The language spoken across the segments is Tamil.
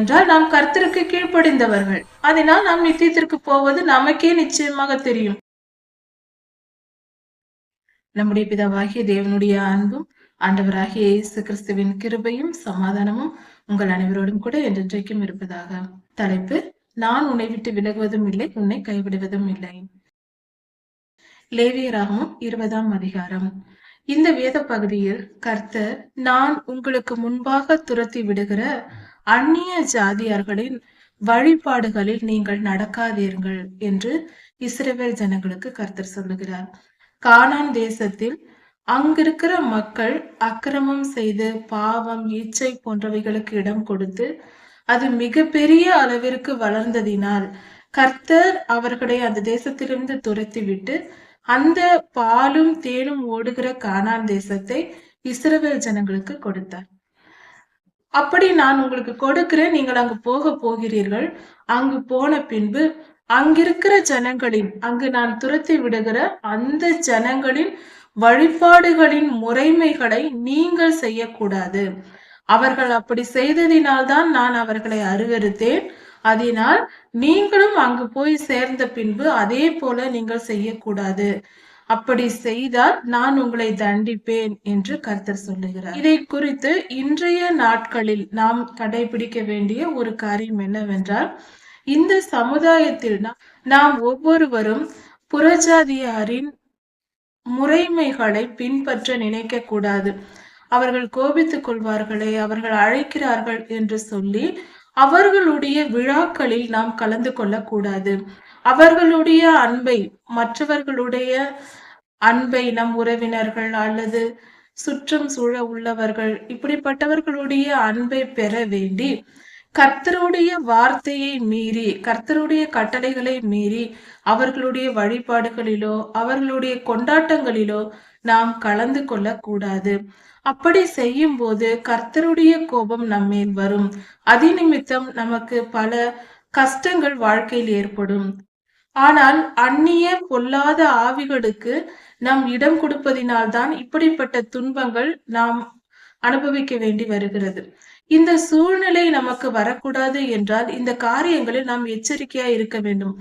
என்றால் நாம் கர்த்தருக்கு கீழ்ப்படிந்தவர்கள். அதனால் நாம் நித்தியத்திற்கு போவது நமக்கே நிச்சயமாக தெரியும். நம்முடைய பிதாவாகிய தேவனுடைய அன்பும் ஆண்டவராகிய இயேசு கிறிஸ்துவின் கிருபையும் சமாதானமும் உங்கள் அனைவரோடும் கூட என்றென்றைக்கும் இருப்பதாக. தலைப்பு நான் உன்னை விட்டு விலகுவதும் இல்லை உன்னை கைவிடுவதும் இல்லை. லேவியராகவும் இருபதாம் அதிகாரம். இந்த வேத பகுதியில் கர்த்தர் நான் உங்களுக்கு முன்பாக துரத்தி விடுகிற அந்நிய ஜாதியார்களின் வழிபாடுகளில் நீங்கள் நடக்காதீர்கள் என்று இஸ்ரேவேல் ஜனங்களுக்கு கர்த்தர் சொல்லுகிறார். கானான் தேசத்தில் அங்கிருக்கிற மக்கள் அக்கிரமம் செய்து பாவம் இச்சை போன்றவைகளுக்கு இடம் கொடுத்து அது மிகப்பெரிய அளவிற்கு வளர்ந்ததினால் கர்த்தர் அவர்களை அந்த தேசத்திலிருந்து துரத்திவிட்டு அந்த பாலும் தேனும் ஓடுகிற கானான் தேசத்தை இஸ்ரவேல் ஜனங்களுக்கு கொடுத்தார். அப்படி நான் உங்களுக்கு கொடுக்கிறேன். நீங்கள் அங்கு போக போகிறீர்கள். அங்கு போன பின்பு அங்கிருக்கிற ஜனங்களின் அங்கு நான் துரத்தி விடுகிற அந்த ஜனங்களின் வழிபாடுகளின் முறைமைகளை நீங்கள் செய்யக்கூடாது. அவர்கள் அப்படி செய்ததினால்தான் நான் அவர்களை அருவருத்தேன். அதனால் நீங்களும் அங்கு போய் சேர்ந்த பின்பு அதே போல நீங்கள் செய்யக்கூடாது. அப்படி செய்தால் நான் உங்களை தண்டிப்பேன் என்று கர்த்தர் சொல்லுகிறார். இதை குறித்து இன்றைய நாட்களில் நாம் கடைபிடிக்க வேண்டிய ஒரு காரியம் என்னவென்றால் இந்த சமுதாயத்தில் நாம் ஒவ்வொருவரும் புறஜாதியாரின் முறைமைகளை பின்பற்ற நினைக்க கூடாது அவர்கள் கோபித்துக் கொள்வார்களே அவர்கள் அழைக்கிறார்கள் என்று சொல்லி அவர்களுடைய விழாக்களில் நாம் கலந்து கொள்ளக்கூடாது. அவர்களுடைய அன்பை மற்றவர்களுடைய அன்பை நம் உறவினர்கள் அல்லது சுற்றம் சூழ உள்ளவர்கள் இப்படிப்பட்டவர்களுடைய அன்பை பெற வேண்டி கர்த்தருடைய வார்த்தையை மீறி கர்த்தருடைய கட்டளைகளை மீறி அவர்களுடைய வழிபாடுகளிலோ அவர்களுடைய கொண்டாட்டங்களிலோ நாம் கலந்து கொள்ள கூடாது அப்படி செய்யும் போது கர்த்தருடைய கோபம் நம்மேல் வரும். அதிநிமித்தம் நமக்கு பல கஷ்டங்கள் வாழ்க்கையில் ஏற்படும். ஆனால் அந்நிய பொல்லாத ஆவிகளுக்கு நாம் இடம் கொடுப்பதினால்தான் இப்படிப்பட்ட துன்பங்கள் நாம் அனுபவிக்க வேண்டி வருகிறது. இந்த சூழ்நிலை நமக்கு வரக்கூடாது என்றால் இந்த காரியங்களில் நாம் எச்சரிக்கையா இருக்க வேண்டும்.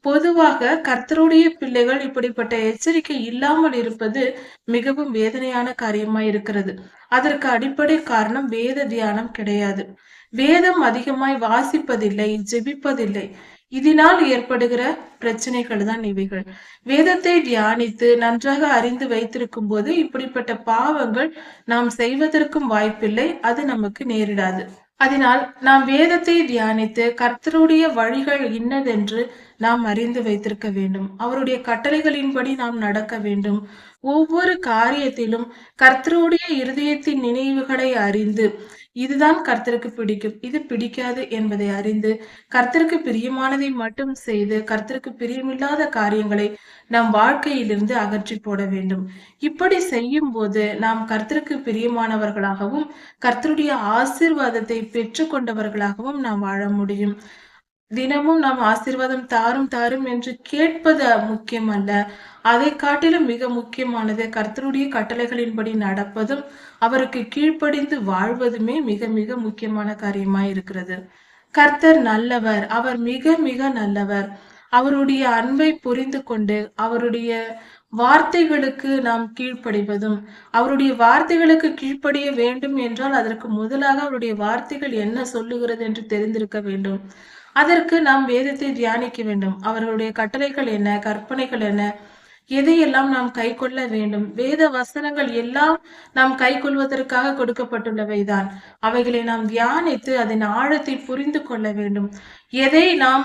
பொதுவாக கர்த்தருடைய பிள்ளைகள் இப்படிப்பட்ட எச்சரிக்கை இல்லாமல் இருப்பது மிகவும் வேதனையான காரியமா இருக்கிறது. அதற்கு அடிப்படை காரணம் வேத தியானம் கிடையாது. வேதம் அதிகமாய் வாசிப்பதில்லை ஜெபிப்பதில்லை. இதனால் ஏற்படுகிற பிரச்சனைகள் தான் இவைகள். வேதத்தை தியானித்து நன்றாக அறிந்து வைத்திருக்கும் போது இப்படிப்பட்ட பாவங்கள் நாம் செய்வதற்கும் வாய்ப்பில்லை அது நமக்கு நேரிடாது. அதனால் நாம் வேதத்தை தியானித்து கர்த்தருடைய வழிகள் இன்னதென்று நாம் அறிந்து வைத்திருக்க வேண்டும். அவருடைய கட்டளைகளின்படி நாம் நடக்க வேண்டும். ஒவ்வொரு காரியத்திலும் கர்த்தருடைய இருதயத்தின் நினைவுகளை அறிந்து இதுதான் கர்த்தருக்கு பிடிக்கும். இது பிடிக்காது என்பதை அறிந்து கர்த்தருக்கு பிரியமானதை மட்டும் செய்து கர்த்தருக்கு பிரியமில்லாத காரியங்களை நம் வாழ்க்கையிலிருந்து அகற்றி போட வேண்டும். இப்படி செய்யும் போது நாம் கர்த்தருக்கு பிரியமானவர்களாகவும் கர்த்தருடைய ஆசிர்வாதத்தை பெற்று கொண்டவர்களாகவும் நாம் வாழ முடியும். தினமும் நாம் ஆசீர்வாதம் தாரும் தாரும் என்று கேட்பது முக்கியம் அல்ல அதை காட்டிலும் மிக முக்கியமானது கர்த்தருடைய கட்டளைகளின்படி நடப்பதும் அவருக்கு கீழ்ப்படிந்து வாழ்வதுமே மிக மிக முக்கியமான காரியமாய் இருக்கிறது. கர்த்தர் நல்லவர் அவர் மிக மிக நல்லவர். அவருடைய அன்பை புரிந்து கொண்டு அவருடைய வார்த்தைகளுக்கு நாம் கீழ்ப்படிவதும் அவருடைய வார்த்தைகளுக்கு கீழ்ப்படிய வேண்டும் என்றால் அதற்கு முதலாக அவருடைய வார்த்தைகள் என்ன சொல்லுகிறது என்று தெரிந்திருக்க வேண்டும். அதற்கு நாம் வேதத்தை தியானிக்க வேண்டும். அவர்களுடைய கட்டளைகள் என்ன? கற்பனைகள் என்ன? எதையெல்லாம் நாம் கை கொள்ள வேண்டும்? வேத வசனங்கள் எல்லாம் நாம் கை கொள்வதற்காக கொடுக்கப்பட்டுள்ளவைதான் அவைகளை நாம் தியானித்து அதன் ஆழத்தை புரிந்து கொள்ள வேண்டும். எதை நாம்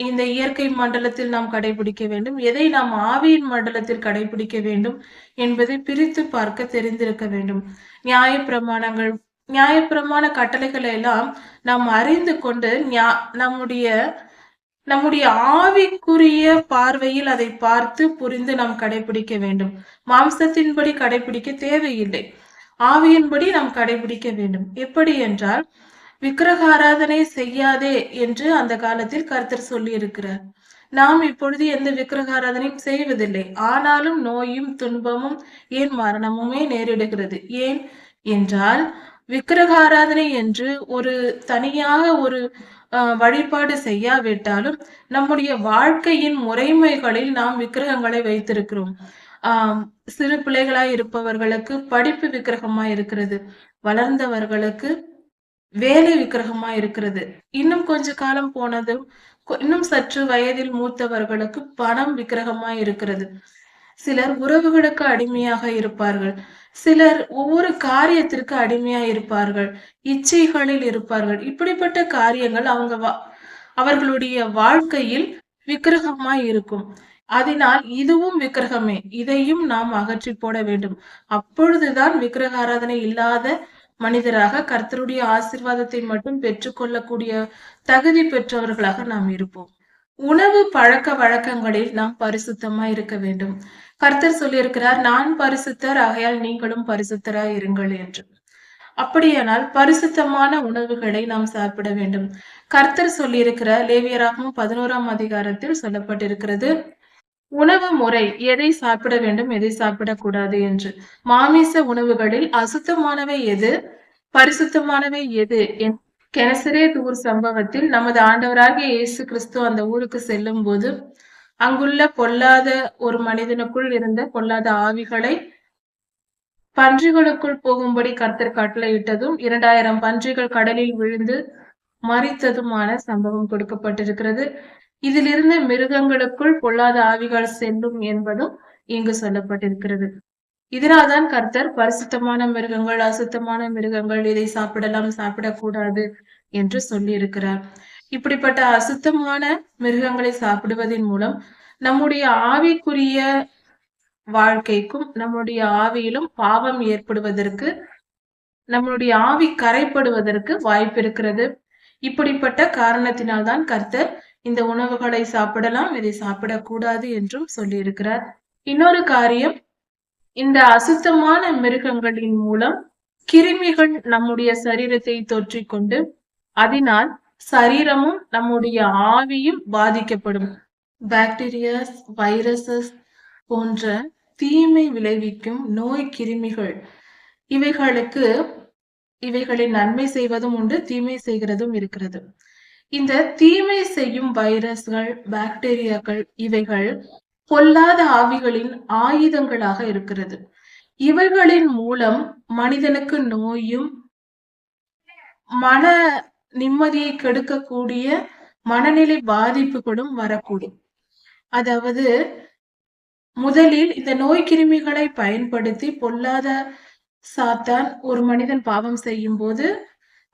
இந்த இயற்கை மண்டலத்தில் நாம் கடைபிடிக்க வேண்டும்? எதை நாம் ஆவியின் மண்டலத்தில் கடைபிடிக்க வேண்டும் என்பதை பிரித்து பார்க்க தெரிந்திருக்க வேண்டும். நியாய பிரமாணங்கள் நியாயப்பிரமாண கட்டளைகளை எல்லாம் நாம் அறிந்து கொண்டு நம்முடைய நம்முடைய ஆவிக்குரிய பார்வையில் அதை பார்த்து புரிந்து நாம் கடைபிடிக்க வேண்டும். மாம்சத்தின்படி கடைபிடிக்க தேவையில்லை. ஆவியின்படி நாம் கடைபிடிக்க வேண்டும். எப்படி என்றால் விக்கிரகாராதனை செய்யாதே என்று அந்த காலத்தில் கருத்தர் சொல்லி இருக்கிறார் நாம் இப்பொழுது எந்த விக்கிரகாராதனையும் செய்வதில்லை. ஆனாலும் நோயும் துன்பமும் ஏன் மரணமுமே நேரிடுகிறது. ஏன் என்றால் விக்கிரகாராதனை என்று ஒரு தனியாக ஒரு அஹ், வழிபாடு செய்யாவிட்டாலும் நம்முடைய வாழ்க்கையின் முறைமைகளில் நாம் விக்கிரகங்களை வைத்திருக்கிறோம். ஆஹ் சிறு பிள்ளைகளாய் இருப்பவர்களுக்கு படிப்பு விக்கிரகமா இருக்கிறது. வளர்ந்தவர்களுக்கு வேலை விக்கிரகமா இருக்கிறது. இன்னும் கொஞ்ச காலம் போனதும் இன்னும் சற்று வயதில் மூத்தவர்களுக்கு பணம் விக்கிரகமா இருக்கிறது. சிலர் உறவுகளுக்கு அடிமையாக இருப்பார்கள். சிலர் ஒவ்வொரு காரியத்திற்கு அடிமையா இருப்பார்கள் இச்சைகளில் இருப்பார்கள். இப்படிப்பட்ட காரியங்கள் அவங்க வா- அவர்களுடைய வாழ்க்கையில் விக்கிரகமாய் இருக்கும். அதனால் இதுவும் விக்கிரகமே இதையும் நாம் அகற்றி போட வேண்டும். அப்பொழுதுதான் விக்கிரக ஆராதனை இல்லாத மனிதராக கர்த்தருடைய ஆசீர்வாதத்தை மட்டும் பெற்றுக்கொள்ளக்கூடிய தகுதி பெற்றவர்களாக நாம் இருப்போம். உணவு பழக்க வழக்கங்களில் நாம் பரிசுத்தமா இருக்க வேண்டும். கர்த்தர் சொல்லியிருக்கிறார் நான் பரிசுத்தர் ஆகையால் நீங்களும் பரிசுத்தராய் இருங்கள் என்று. அப்படியானால் பரிசுத்தமான உணவுகளை நாம் சாப்பிட வேண்டும். கர்த்தர் சொல்லியிருக்கிற லேவியராகவும் பதினோராம் அதிகாரத்தில் சொல்லப்பட்டிருக்கிறது உணவு முறை எதை சாப்பிட வேண்டும் எதை சாப்பிடக்கூடாது என்று. மாமிச உணவுகளில் அசுத்தமானவை எது? பரிசுத்தமானவை எது? என் கெனசரே ஊர் சம்பவத்தில் நமது ஆண்டவராகிய இயேசு கிறிஸ்து அந்த ஊருக்கு செல்லும் போது அங்குள்ள பொல்லாத ஒரு மனிதனுக்குள் இருந்த பொல்லாத ஆவிகளை பன்றிகளுக்குள் போகும்படி கர்த்தர் கட்டளையிட்டதும் இரண்டாயிரம் பன்றிகள் கடலில் விழுந்து மறித்ததுமான சம்பவம் கொடுக்கப்பட்டிருக்கிறது. இதிலிருந்து மிருகங்களுக்குள் பொல்லாத ஆவிகள் செல்லும் என்பதும் இங்கு சொல்லப்பட்டிருக்கிறது. இதனால்தான் கர்த்தர் பரிசுத்தமான மிருகங்கள் அசுத்தமான மிருகங்கள் இதை சாப்பிடலாம் சாப்பிடக்கூடாது என்று சொல்லி இருக்கிறார் இப்படிப்பட்ட அசுத்தமான மிருகங்களை சாப்பிடுவதன் மூலம் நம்முடைய ஆவிக்குரிய வாழ்க்கைக்கும் நம்முடைய ஆவியிலும் பாவம் ஏற்படுவதற்கு நம்மளுடைய ஆவி கரைப்படுவதற்கு வாய்ப்பு இருக்கிறது இப்படிப்பட்ட காரணத்தினால்தான் கர்த்தர் இந்த உணவுகளை சாப்பிடலாம் இதை சாப்பிடக்கூடாது என்றும் சொல்லியிருக்கிறார். இன்னொரு காரியம் இந்த அசுத்தமான மிருகங்களின் மூலம் கிருமிகள் நம்முடைய சரீரத்தை தொற்றிக்கொண்டு அதனால் சரீரமும் நம்முடைய ஆவியும் பாதிக்கப்படும். பாக்டீரியாஸ் வைரசஸ் போன்ற தீமை விளைவிக்கும் நோய் கிருமிகள் இவைகளுக்கு இவைகளை நன்மை செய்வதும் உண்டு தீமை செய்கிறதும் இருக்கிறது. இந்த தீமை செய்யும் வைரஸ்கள் பாக்டீரியாக்கள் இவைகள் பொல்லாத ஆவிகளின் ஆயுதங்களாக இருக்கிறது. இவைகளின் மூலம் மனிதனுக்கு நோயும் மன நிம்மதியை கெடுக்கக்கூடிய மனநிலை பாதிப்புகளும் வரக்கூடும். அதாவது முதலில் இந்த நோய் கிருமிகளை பயன்படுத்தி பொல்லாத சாத்தான் ஒரு மனிதன் பாவம் செய்யும் போது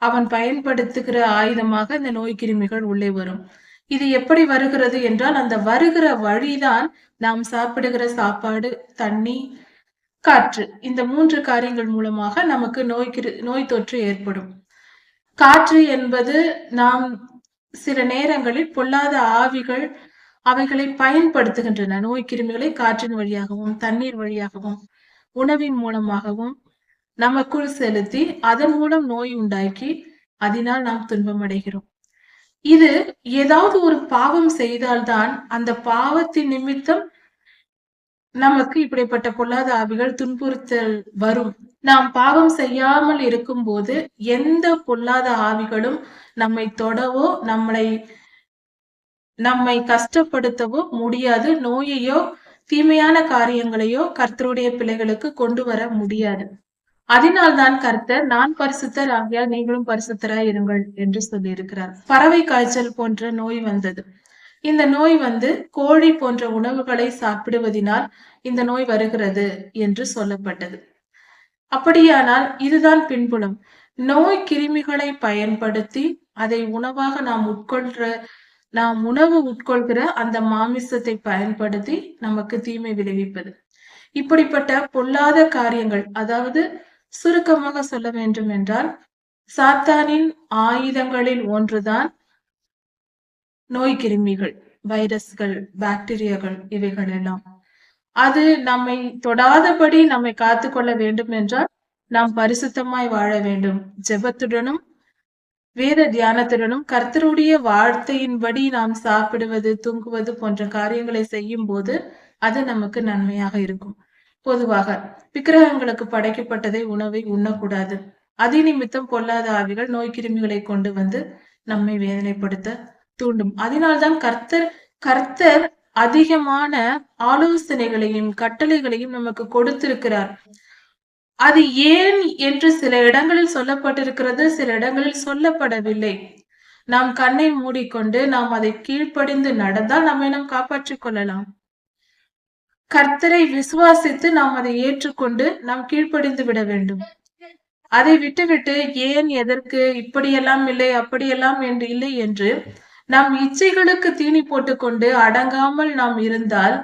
அவன் பயன்படுத்துகிற ஆயுதமாக இந்த நோய் கிருமிகள் உள்ளே வரும். இது எப்படி வருகிறது என்றால் அந்த வருகிற வழிதான் நாம் சாப்பிடுகிற சாப்பாடு தண்ணி காற்று. இந்த மூன்று காரியங்கள் மூலமாக நமக்கு நோய் கிரு நோய் தொற்று ஏற்படும். காற்று என்பது நாம் சில நேரங்களில் பொல்லாத ஆவிகள் அவைகளை பயன்படுத்துகின்றன. நோய் கிருமிகளை காற்றின் வழியாகவும் தண்ணீர் வழியாகவும் உணவின் மூலமாகவும் நமக்குள் செலுத்தி அதன் மூலம் நோய் உண்டாக்கி அதனால் நாம் துன்பம் அடைகிறோம் இது ஏதாவது ஒரு பாவம் செய்தால்தான் அந்த பாவத்தின் நிமித்தம் நமக்கு இப்படிப்பட்ட பொல்லாத ஆவிகள் துன்புறுத்தல் வரும். நாம் பாவம் செய்யாமல் இருக்கும்போது எந்த பொல்லாத ஆவிகளும் நம்மை தொடவோ நம்மளை நம்மை கஷ்டப்படுத்தவோ முடியாது. நோயையோ தீமையான காரியங்களையோ கர்த்தருடைய பிள்ளைகளுக்கு கொண்டு வர முடியாது. அதனால்தான் கர்த்தர் நான் பரிசுத்தர் ஆகியால் நீங்களும் பரிசுத்தராய் இருங்கள் என்று சொல்லியிருக்கிறார். பறவை காய்ச்சல் போன்ற நோய் வந்தது. இந்த நோய் வந்து கோழி போன்ற உணவுகளை சாப்பிடுவதினால் இந்த நோய் வருகிறது என்று சொல்லப்பட்டது. அப்படியானால் இதுதான் பின்புலம். நோய் கிருமிகளை பயன்படுத்தி அதை உணவாக நாம் உட்கொள்ற நாம் உணவு உட்கொள்கிற அந்த மாமிசத்தை பயன்படுத்தி நமக்கு தீமை விளைவிப்பது. இப்படிப்பட்ட பொல்லாத காரியங்கள் அதாவது சுருக்கமாக சொல்ல வேண்டும் என்றால் சாத்தானின் ஆயுதங்களில் ஒன்றுதான் நோய் கிருமிகள் வைரஸ்கள் பாக்டீரியாக்கள் இவைகள் எல்லாம். அது நம்மை தொடாதபடி நம்மை காத்துக்கொள்ள வேண்டும் என்றால் நாம் பரிசுத்தமாய் வாழ வேண்டும். ஜெபத்துடனும் வேத தியானத்துடனும் கர்த்தருடைய வார்த்தையின்படி நாம் சாப்பிடுவது தூங்குவது போன்ற காரியங்களை செய்யும் போது அது நமக்கு நன்மையாக இருக்கும். பொதுவாக விக்கிரகங்களுக்கு படைக்கப்பட்டதை உணவை உண்ணக்கூடாது. அதிநிமித்தம் பொல்லாத ஆவிகள் நோய் கிருமிகளை கொண்டு வந்து நம்மை வேதனைப்படுத்த தூண்டும். அதனால்தான் கர்த்தர் கர்த்தர் அதிகமான ஆலோசனைகளையும் கட்டளைகளையும் நமக்கு கொடுத்திருக்கிறார். அது ஏன் என்று சில இடங்களில் சொல்லப்பட்டிருக்கிறது சில இடங்களில் சொல்லப்படவில்லை. நாம் கண்ணை மூடிக்கொண்டு நாம் அதை கீழ்ப்படிந்து நடந்தால் நம்மை நாம் காப்பாற்றிக் கொள்ளலாம். கர்த்தரை விசுவாசித்து நாம் அதை ஏற்றுக்கொண்டு நாம் கீழ்ப்படிந்து விட வேண்டும். அதை விட்டுவிட்டு ஏன் எதற்கு இப்படியெல்லாம் இல்லை அப்படியெல்லாம் என்று இல்லை என்று நாம் இச்சைகளுக்கு தீனி போட்டுக்கொண்டு அடங்காமல் நாம் இருந்தால்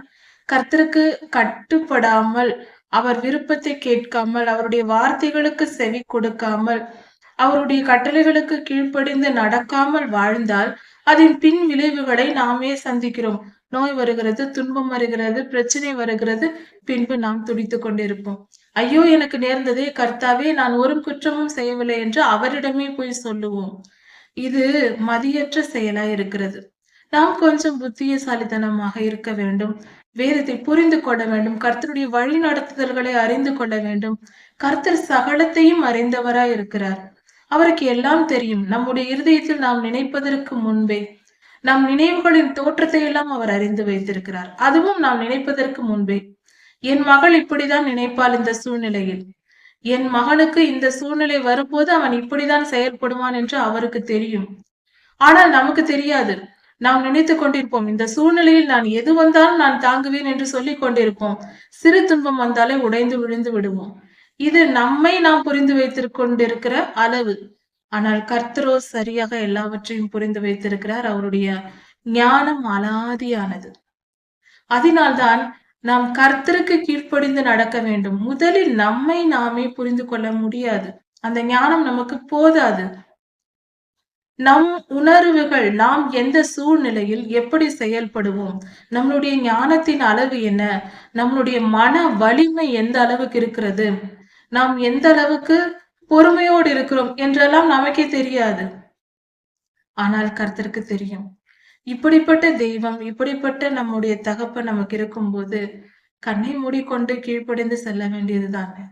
கர்த்தருக்கு கட்டுப்படாமல் அவர் விருப்பத்தை கேட்காமல் அவருடைய வார்த்தைகளுக்கு செவி கொடுக்காமல் அவருடைய கட்டளைகளுக்கு கீழ்ப்படிந்து நடக்காமல் வாழ்ந்தால் அதன் பின் விளைவுகளை நாமே சந்திக்கிறோம். நோய் வருகிறது துன்பம் வருகிறது பிரச்சனை வருகிறது பின்பு நாம் துடித்துக் கொண்டிருப்போம். ஐயோ எனக்கு நேர்ந்ததே கர்த்தாவே நான் ஒரு குற்றமும் செய்யவில்லை என்று அவரிடமே போய் சொல்லுவோம். இது மதியற்ற செயலா இருக்கிறது. நாம் கொஞ்சம் புத்தியசாலித்தனமாக இருக்க வேண்டும். வேதத்தை புரிந்து கொள்ள வேண்டும். கர்த்தருடைய வழி நடத்துதல்களை அறிந்து கொள்ள வேண்டும். கர்த்தர் சகலத்தையும் அறிந்தவராய் இருக்கிறார். அவருக்கு எல்லாம் தெரியும். நம்முடைய இருதயத்தில் நாம் நினைப்பதற்கு முன்பே நம் நினைவுகளின் தோற்றத்தை எல்லாம் அவர் அறிந்து வைத்திருக்கிறார். அதுவும் நாம் நினைப்பதற்கு முன்பே. என் மகள் இப்படிதான் நினைப்பாள் இந்த சூழ்நிலையில். என் மகனுக்கு இந்த சூழ்நிலை வரும்போது அவன் இப்படிதான் செயல்படுவான் என்று அவருக்கு தெரியும். ஆனால் நமக்கு தெரியாது. நாம் நினைத்துக் கொண்டிருப்போம் இந்த சூழ்நிலையில் நான் எது வந்தாலும் நான் தாங்குவேன் என்று சொல்லிக் கொண்டிருப்போம். சிறு துன்பம் வந்தாலே உடைந்து விழுந்து விடுவோம். இது நம்மை நாம் புரிந்து வைத்துக் கொண்டிருக்கிற அளவு. ஆனால் கர்த்தரோ சரியாக எல்லாவற்றையும் புரிந்து வைத்திருக்கிறார். அவருடைய ஞானம் அலாதியானது. அதனால்தான் நாம் கர்த்தருக்கு கீழ்ப்படிந்து நடக்க வேண்டும். முதலில் நம்மை நாமே புரிந்து கொள்ள முடியாது. அந்த ஞானம் நமக்கு போதாது. நம் உணர்வுகள் நாம் எந்த சூழ்நிலையில் எப்படி செயல்படுவோம்? நம்மளுடைய ஞானத்தின் அளவு என்ன? நம்மளுடைய மன வலிமை எந்த அளவுக்கு இருக்கிறது? நாம் எந்த அளவுக்கு பொறுமையோடு இருக்கிறோம் என்றெல்லாம் நமக்கே தெரியாது. ஆனால் கர்த்தருக்கு தெரியும். இப்படிப்பட்ட தெய்வம் இப்படிப்பட்ட நம்முடைய தகப்ப நமக்கு இருக்கும்போது கண்ணை மூடிக்கொண்டு கீழ்ப்படிந்து செல்ல வேண்டியதுதானே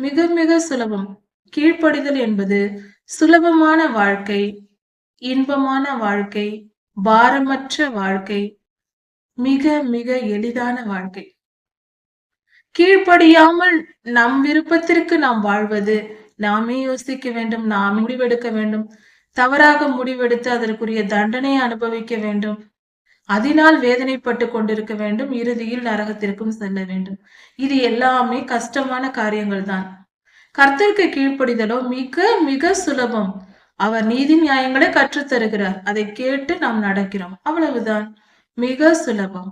மிக மிக சுலபம். கீழ்ப்படிதல் என்பது சுலபமான வாழ்க்கை இன்பமான வாழ்க்கை பாரமற்ற வாழ்க்கை மிக மிக எளிதான வாழ்க்கை. கீழ்ப்படியாமல் நம் விருப்பத்திற்கு நாம் வாழ்வது நாமே யோசிக்க வேண்டும் நாம் முடிவெடுக்க வேண்டும். தவறாக முடிவெடுத்து அதற்குரிய தண்டனையை அனுபவிக்க வேண்டும். அதனால் வேதனைப்பட்டு கொண்டிருக்க வேண்டும். இறுதியில் நரகத்திற்கும் செல்ல வேண்டும். இது எல்லாமே கஷ்டமான காரியங்கள் தான் கர்த்தருக்கு கீழ்ப்படிதலோ மிக மிக சுலபம். அவர் நீதி நியாயங்களை கற்றுத்தருகிறார். அதை கேட்டு நாம் நடக்கிறோம். அவ்வளவுதான். மிக சுலபம்.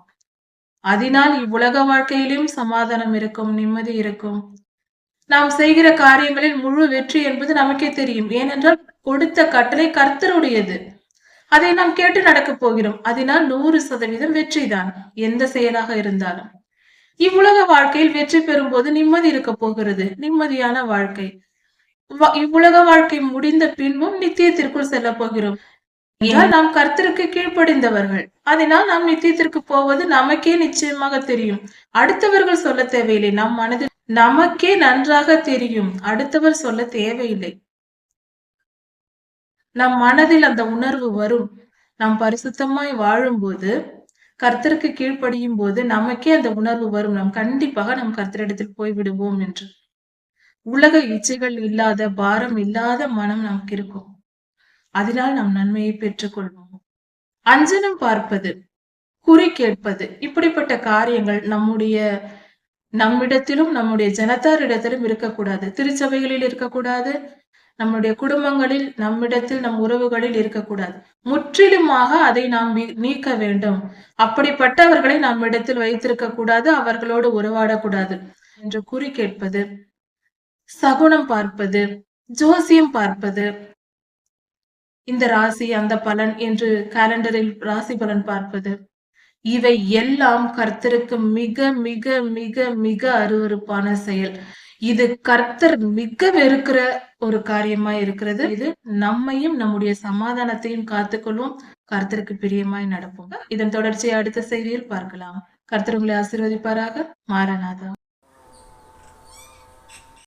அதனால் இவ்வுலக வாழ்க்கையிலும் சமாதானம் இருக்கும் நிம்மதி இருக்கும். நாம் செய்கிற காரியங்களில் முழு வெற்றி என்பது நமக்கே தெரியும். ஏனென்றால் கொடுத்த கட்டளை கர்த்தருடையது. அதை நாம் கேட்டு நடக்கப் போகிறோம். அதனால் நூறு சதவீதம் வெற்றிதான். எந்த செயலாக இருந்தாலும். இவ்வுலக வாழ்க்கையில் வெற்றி பெறும் போது நிம்மதி இருக்க போகிறது. நிம்மதியான வாழ்க்கை. இவ்வுலக வாழ்க்கை முடிந்த பின்பும் நித்தியத்திற்குள் செல்ல போகிறோம். நாம் கர்த்தருக்கு கீழ்ப்படிந்தவர்கள். அதனால் நாம் நித்தியத்திற்கு போவது நமக்கே நிச்சயமாக தெரியும். அடுத்தவர்கள் சொல்ல தேவையில்லை. நம் மனதில் நமக்கே நன்றாக தெரியும். அடுத்தவர் சொல்ல தேவையில்லை. நம் மனதில் அந்த உணர்வு வரும். நாம் பரிசுத்தமாய் வாழும்போது கர்த்தருக்கு கீழ்ப்படியும் போது நமக்கே அந்த உணர்வு வரும். நாம் கண்டிப்பாக நம் கர்த்தரிடத்தில் போய்விடுவோம் என்று. உலக இச்சைகள் இல்லாத பாரம் இல்லாத மனம் நமக்கு இருக்கும். அதனால் நாம் நன்மையை பெற்றுக்கொள்வோம். அஞ்சனம் பார்ப்பது குறி கேட்பது இப்படிப்பட்ட காரியங்கள் நம்முடைய நம்மிடத்திலும் நம்முடைய ஜனத்தாரிடத்திலும் இருக்கக்கூடாது. திருச்சபைகளில் இருக்கக்கூடாது. நம்முடைய குடும்பங்களில் நம்மிடத்தில் நம் உறவுகளில் இருக்கக்கூடாது. முற்றிலுமாக அதை நாம் நீக்க வேண்டும். அப்படிப்பட்டவர்களை நம்மிடத்தில் வைத்திருக்க கூடாது. அவர்களோடு உறவாடக்கூடாது என்று குறி கேட்பது சகுனம் பார்ப்பது ஜோசியம் பார்ப்பது இந்த ராசி அந்த பலன் என்று கேலண்டரில் ராசி பலன் பார்ப்பது. இவை எல்லாம் கர்த்தருக்கு மிக மிக மிக மிக அருவறுப்பான செயல். இது கர்த்தர் மிக வெறுக்கிற ஒரு காரியமா இருக்கிறது. இது நம்மையும் நம்முடைய சமாதானத்தையும் காத்துக்கொள்வோம். கர்த்தருக்கு பிரியமாய் நடப்போம். இதன் தொடர்ச்சியை அடுத்த செய்தியில் பார்க்கலாம். கர்த்தர் உங்களை ஆசீர்வதிப்பாராக. மாரநாதா